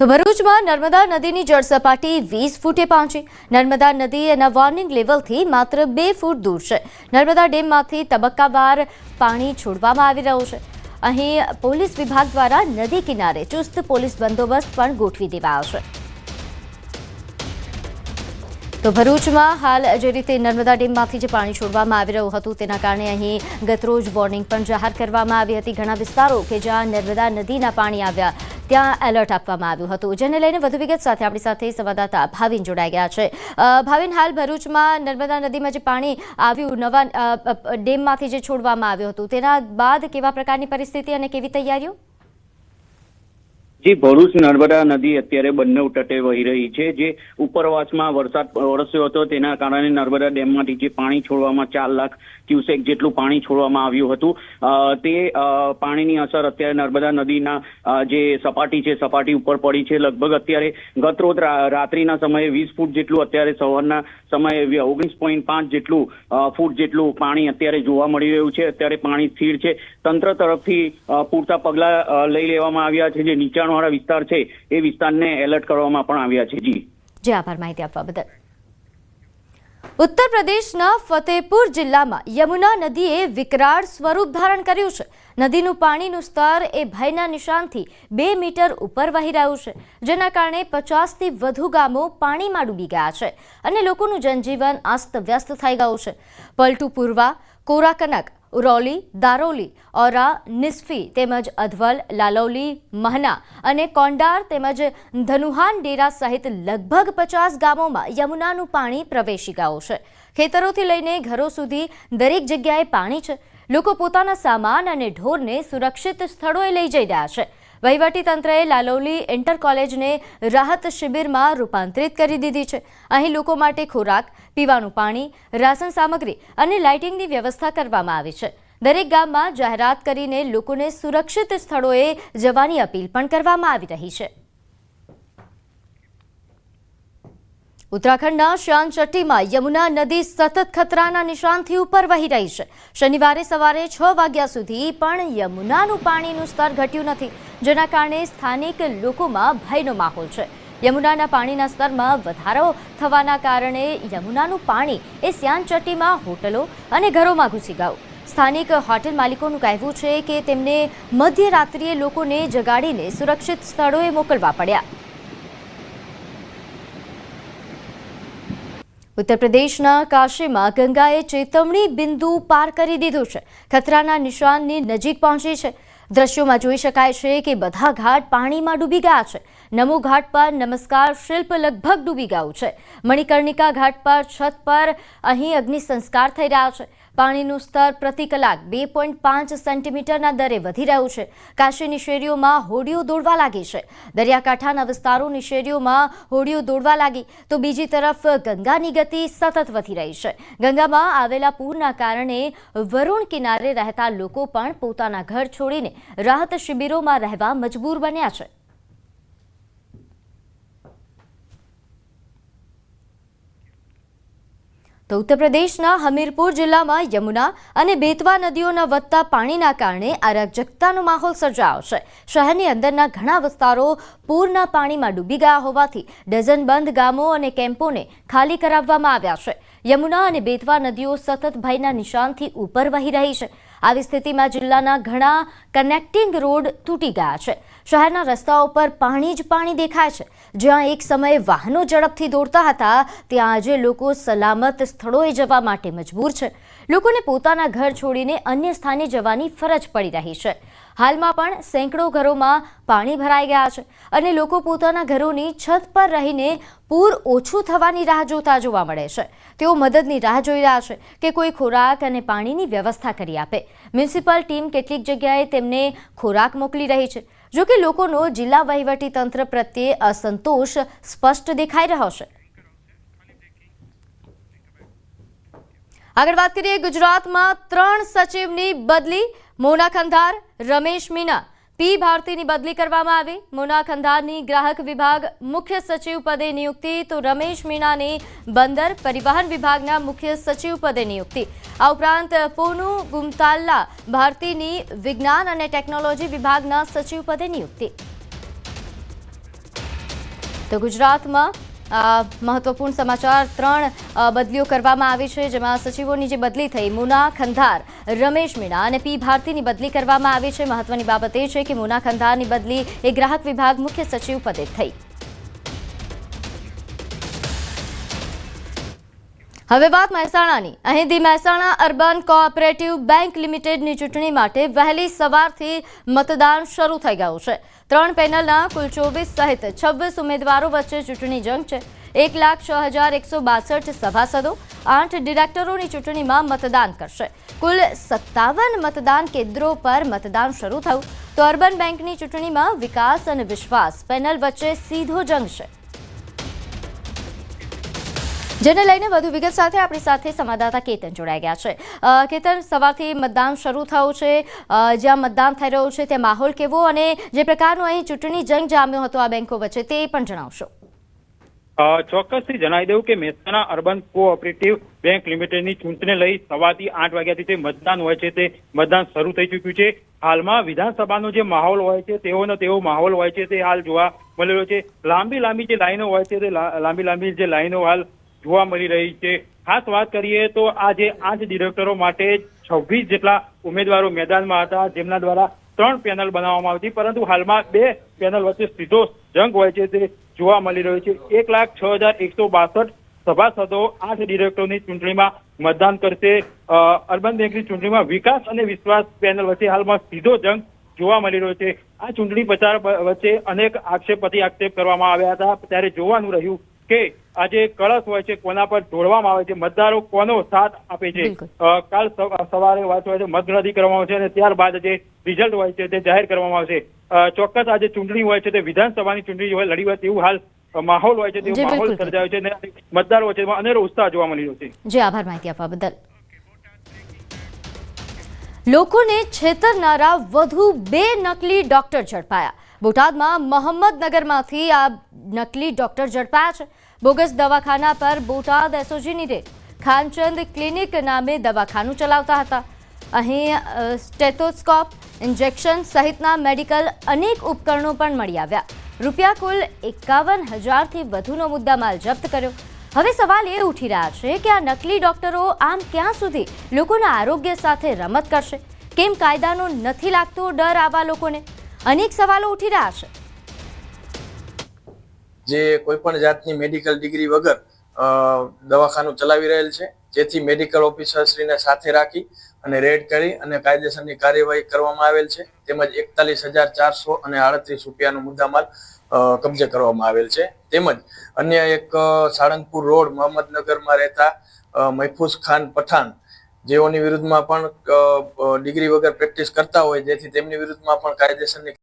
તો ભરૂચમાં નર્મદા નદીની જળસપાટી વીસ ફૂટે પહોંચી. નર્મદા નદી એના વોર્નિંગ લેવલથી માત્ર બે ફૂટ દૂર છે. નર્મદા ડેમમાંથી તબક્કાવાર પાણી છોડવામાં આવી રહ્યું છે. અહીં પોલીસ વિભાગ દ્વારા નદી કિનારે ચુસ્ત પોલીસ બંદોબસ્ત પણ ગોઠવી દેવાયો છે. તો ભરૂચમાં હાલ જે રીતે નર્મદા ડેમમાંથી જે પાણી છોડવામાં આવી રહ્યું હતું, તેના કારણે અહીં ગતરોજ વોર્નિંગ પણ જાહેર કરવામાં આવી હતી. ઘણા વિસ્તારો કે જ્યાં નર્મદા નદીના પાણી આવ્યા ત્યાં એલર્ટ આપવામાં આવ્યું હતું, જેને લઈને વધુ વિગત સાથે આપણી સાથે સંવાદદાતા ભાવિન જોડાઈ ગયા છે. ભાવિન, હાલ ભરૂચમાં નર્મદા નદીમાં જે પાણી આવ્યું, નવા ડેમમાંથી જે છોડવામાં આવ્યું હતું, તેના બાદ કેવા પ્રકારની પરિસ્થિતિ અને કેવી તૈયારીઓ? જી ભરૂચ નર્મદા નદી અત્યારે બંને તટે વહી રહી છે, જે ઉપરવાસમાં વરસાદ વરસ્યો હતો, તેના કારણે નર્મદા ડેમમાંથી જે પાણી છોડવામાં ચાર લાખ ક્યુસેક જેટલું પાણી છોડવામાં આવ્યું હતું. તે પાણીની અસર અત્યારે નર્મદા નદીના જે સપાટી છે, સપાટી ઉપર પડી છે. લગભગ અત્યારે ગતરોજ રાત્રિના સમયે વીસ ફૂટ જેટલું અત્યારે સવારના સમયે ઓગણીસ પોઈન્ટ પાંચ જેટલું ફૂટ જેટલું પાણી અત્યારે જોવા મળી રહ્યું છે. અત્યારે પાણી સ્થિર છે. તંત્ર તરફથી પૂરતા પગલા લઈ લેવામાં આવ્યા છે. જે નીચાણવાળા વિસ્તાર છે, એ વિસ્તારને એલર્ટ કરવામાં પણ આવ્યા છે. જી. જે, આભાર માહિતી આપવા બદલ. ઉત્તર પ્રદેશના ફતેપુર જિલ્લામાં યમુના નદીએ વિકરાળ સ્વરૂપ ધારણ કર્યું છે. નદીનું પાણીનું સ્તર એ ભયના નિશાનથી બે મીટર ઉપર વહી રહ્યું છે, જેના કારણે પચાસથી વધુ ગામો પાણીમાં ડૂબી ગયા છે અને લોકોનું જનજીવન અસ્તવ્યસ્ત થઈ ગયું છે. પલટુ પૂર્વા કોરાકનક ઉરૌલી, દારોલી ઓરા નિસ્ફી તેમજ અધવલ, લાલૌલી, મહના અને કોંડાર તેમજ ધનુહાન ડેરા સહિત લગભગ પચાસ ગામોમાં યમુનાનું પાણી પ્રવેશી ગયું છે. ખેતરોથી લઈને ઘરો સુધી દરેક જગ્યાએ પાણી છે. લોકો પોતાના સામાન અને ઢોરને સુરક્ષિત સ્થળોએ લઈ જઈ રહ્યા છે. વહીવટીતંત્રએ લાલૌલી ઇન્ટર કોલેજને રાહત શિબિરમાં રૂપાંતરિત કરી દીધી છે. અહીં લોકો માટે ખોરાક, પીવાનું પાણી, રાશન સામગ્રી અને લાઇટિંગની વ્યવસ્થા કરવામાં આવી છે. દરેક ગામમાં જાહેરાત કરીને લોકોને સુરક્ષિત સ્થળોએ જવાની અપીલ પણ કરવામાં આવી રહી છે. ઉત્તરાખંડના શ્યાનચટ્ટીમાં યમુના નદી સતત ખતરાના નિશાનથી ઉપર વહી રહી છે. શનિવારે સવારે છ વાગ્યા સુધી પણ યમુનાનું પાણીનું સ્તર ઘટ્યું નથી, જેના કારણે સ્થાનિક લોકોમાં ભયનો માહોલ છે. યમુનાના પાણીના સ્તરમાં વધારો થવાના કારણે યમુનાનું પાણી એ શ્યાનચટ્ટીમાં હોટલો અને ઘરોમાં ઘૂસી ગયું. સ્થાનિક હોટેલ માલિકોનું કહેવું છે કે તેમને મધ્યરાત્રિએ લોકોને જગાડીને સુરક્ષિત સ્થળોએ મોકલવા પડ્યા. ઉત્તર પ્રદેશના કાશીમાં ગંગાએ ચેતવણી બિંદુ પાર કરી દીધું છે. ખતરાના નિશાનની નજીક પહોંચી છે. દ્રશ્યોમાં જોઈ શકાય છે કે બધા ઘાટ પાણીમાં ડૂબી ગયા છે. નમો ઘાટ પર નમસ્કાર શિલ્પ લગભગ ડૂબી ગયું છે. મણિકર્ણિકા ઘાટ પર છત પર અહીં અગ્નિ સંસ્કાર થઈ રહ્યા છે. પાણીનું સ્તર પ્રતિ કલાક બે પોઈન્ટ પાંચ સેન્ટીમીટરના દરે વધી રહ્યું છે. કાશીની શેરીઓમાં હોડીઓ દોડવા લાગી છે. દરિયાકાંઠાના વિસ્તારોની શેરીઓમાં હોડીઓ દોડવા લાગી. તો બીજી તરફ ગંગાની ગતિ સતત વધી રહી છે. ગંગામાં આવેલા પૂરના કારણે વરુણ કિનારે રહેતા લોકો પણ પોતાના ઘર છોડીને રાહત શિબિરોમાં રહેવા મજબૂર બન્યા છે. તો ઉત્તર પ્રદેશના હમીરપુર જિલ્લામાં યમુના અને બેતવા નદીઓના વધતા પાણીના કારણે અરાજકતાનો માહોલ સર્જાયો છે. શહેરની અંદરના ઘણા વિસ્તારો પૂરના પાણીમાં ડૂબી ગયા હોવાથી ડઝનબંધ ગામો અને કેમ્પોને ખાલી કરાવવામાં આવ્યા છે. યમુના અને બેતવા નદીઓ સતત ભયના નિશાનથી ઉપર વહી રહી છે. આવી સ્થિતિમાં જિલ્લાના ઘણા કનેક્ટિંગ રોડ તૂટી ગયા છે. શહેરના રસ્તાઓ પર પાણી જ પાણી દેખાય છે. જ્યાં એક સમયે વાહનો ઝડપથી દોડતા હતા, ત્યાં આજે લોકો સલામત સ્થળોએ જવા માટે મજબૂર છે. લોકોને પોતાના ઘર છોડીને અન્ય સ્થાને જવાની ફરજ પડી રહી છે. હાલમાં પણ સેંકડો ઘરોમાં પાણી ભરાઈ ગયા છે અને લોકો પોતાના ઘરોની છત પર રહીને પૂર ઓછું થવાની રાહ જોતા જોવા મળે છે. તેઓ મદદની રાહ જોઈ રહ્યા છે કે કોઈ ખોરાક અને પાણીની વ્યવસ્થા કરી આપે. મ્યુનિસિપલ ટીમ કેટલીક જગ્યાએ તેમને ખોરાક મોકલી રહી છે. જો કે લોકોનો જિલ્લા વહીવટી તંત્ર પ્રત્યે અસંતોષ સ્પષ્ટ દેખાઈ રહ્યો છે. આગળ વાત કરીએ ગુજરાતમાં ત્રણ સચિવની બદલી, મોના ખંધાર, રમેશ મીના. પી ભારતીની બદલી કરવામાં આવી. મુના ખંધારની ગ્રાહક વિભાગ મુખ્ય સચિવ પદે નિયુક્તિ. તો રમેશ મીણાની બંદર પરિવહન વિભાગના મુખ્ય સચિવ પદે નિયુક્તિ. આ ઉપરાંત પોનુ ગુમતાલ્લા ભારતીની વિજ્ઞાન અને ટેકનોલોજી વિભાગના સચિવ પદે નિયુક્તિ. તો ગુજરાતમાં મહત્વપૂર્ણ સમાચાર ત્રણ બદલીઓ કરવામાં આવી છે, જેમાં સચિવોની જે બદલી થઈ, મુના ખંધાર, રમેશ મીણા અને પી ભારતીની બદલી કરવામાં આવી છે. મહત્વની બાબત એ છે કે મુના ખંધારની બદલી એ ગ્રાહક વિભાગ મુખ્ય સચિવ પદે થઈ. હવે વાત મહેસાણાની. અહીંથી મહેસાણા અર્બન કોઓપરેટિવ બેંક લિમિટેડની ચૂંટણી માટે વહેલી સવારથી મતદાન શરૂ થઈ ગયું છે. ત્રણ પેનલના કુલ ચોવીસ સહિત છવ્વીસ ઉમેદવારો વચ્ચે ચૂંટણી જંગ છે. એક લાખ છ હજાર એકસો બાસઠ સભાસદો આઠ ડિરેક્ટરોની ચૂંટણીમાં મતદાન કરશે. કુલ સત્તાવન મતદાન કેન્દ્રો પર મતદાન શરૂ થયું. તો અર્બન બેંકની ચૂંટણીમાં વિકાસ અને વિશ્વાસ પેનલ વચ્ચે સીધો જંગ છે. જેને લઈને વધુ વિગત સાથે આપણી સાથે સંવાદદાતા કેતન જોડાઈ ગયા છે. કેતન, સવારથી મતદાન શરૂ થયું છે. જ્યાં મતદાન થઈ રહ્યું છે તે માહોલ કેવો અને જે પ્રકારનો અહીં ચૂંટણી જંગ જામ્યો હતો આ બેંકો વચ્ચે તે પણ જણાવશો. ચોક્કસથી જણાવી દઉં કે મહેસાણા અર્બન કોઓપરેટિવ બેંક લિમિટેડની ચૂંટણી લઈ સવારથી આઠ વાગ્યાથી જે મતદાન હોય છે તે મતદાન શરૂ થઈ ચૂક્યું છે. હાલમાં વિધાનસભાનો જે માહોલ હોય છે તેઓનો તેવો માહોલ હોય છે તે હાલ જોવા મળેલો છે. લાંબી લાંબી જે લાઈનો હોય છે તે લાંબી લાંબી જે લાઈનો હાલ જોવા મળી રહી છે. ખાસ વાત કરીએ તો આજે આઠ ડિરેક્ટરો માટે છવ્વીસ જેટલા ઉમેદવારો મેદાનમાં હતા, જેમના દ્વારા ત્રણ પેનલ બનાવવામાં આવી હતી પરંતુ હાલમાં બે પેનલ વચ્ચે સીધો જંગ હોય છે તે જોવા મળી રહ્યો છે. એક લાખ છ હજાર એકસો બાસઠ સભાસદો આઠ ડિરેક્ટરોની ચૂંટણીમાં મતદાન કરશે. અર્બન બેંકની ચૂંટણીમાં વિકાસ અને વિશ્વાસ પેનલ વચ્ચે હાલમાં સીધો જંગ જોવા મળી રહ્યો છે. આ ચૂંટણી પ્રચાર વચ્ચે અનેક આક્ષેપ પ્રતિ આક્ષેપ કરવામાં આવ્યા હતા. ત્યારે જોવાનું રહ્યું કે આ જે કળશ હોય છે કોના પર ઢોળવામાં આવે છે મતદારો કોનો સાથ આપે છે? કાલ સવારે વાત હોય છે મતગણતરી કરવામાં આવશે અને ત્યારબાદ જે રિઝલ્ટ હોય છે તે જાહેર કરવામાં આવશે. ચોક્કસ આ જે ચૂંટણી હોય છે તે વિધાનસભાની ચૂંટણી હોય લડી હોય તેવું હાલ માહોલ હોય છે તેવો માહોલ સર્જાયો છે અને મતદારો છે અનેરો ઉત્સાહ જોવા મળી રહ્યો છે. જે આભાર માહિતી આપવા બદલ. લોકોને છેતરનારા વધુ બે નકલી ડોક્ટર ઝડપાયા. બોટાદમાં મહમ્મદનગરમાંથી આ નકલી ડોક્ટર ઝડપાયા છે. બોગસ દવાખાના પર બોટાદ એસઓજીની રેડ ખાનચંદ ક્લિનિક નામે દવાખાનું ચલાવતા હતા. અહીં સ્ટેથોસ્કોપ, ઇન્જેક્શન સહિતના મેડિકલ અનેક ઉપકરણો પણ મળી આવ્યા. રૂપિયા કુલ એકાવન હજારથી વધુનો મુદ્દામાલ જપ્ત કર્યો. હવે સવાલ એ ઉઠી રહ્યા છે કે આ નકલી ડોક્ટરો આમ ક્યાં સુધી લોકોના આરોગ્ય સાથે રમત કરશે? કેમ કાયદાનો નથી લાગતો ડર આવા લોકોને? અનેક સવાલો ઉઠી રહ્યા છે. જે કોઈપણ જાતની મેડિકલ ડિગ્રી વગર દવાખાનું ચલાવી રહેલ છે, જેથી મેડિકલ ઓફિસરશ્રીને સાથે રાખી અને રેડ કરી અને કાયદેસરની કાર્યવાહી કરવામાં આવેલ છે. તેમજ એકતાલીસ હજાર ચારસો અને આડત્રીસ રૂપિયાનો મુદ્દામાલ કબજે કરવામાં આવેલ છે. તેમજ અન્ય એક સાળંગપુર રોડ મોહમ્મદનગરમાં રહેતા મહેફૂઝ ખાન પઠાણ, જેઓની વિરુદ્ધમાં પણ ડિગ્રી વગર પ્રેક્ટિસ કરતા હોય, જેથી તેમની વિરુદ્ધમાં પણ કાયદેસરની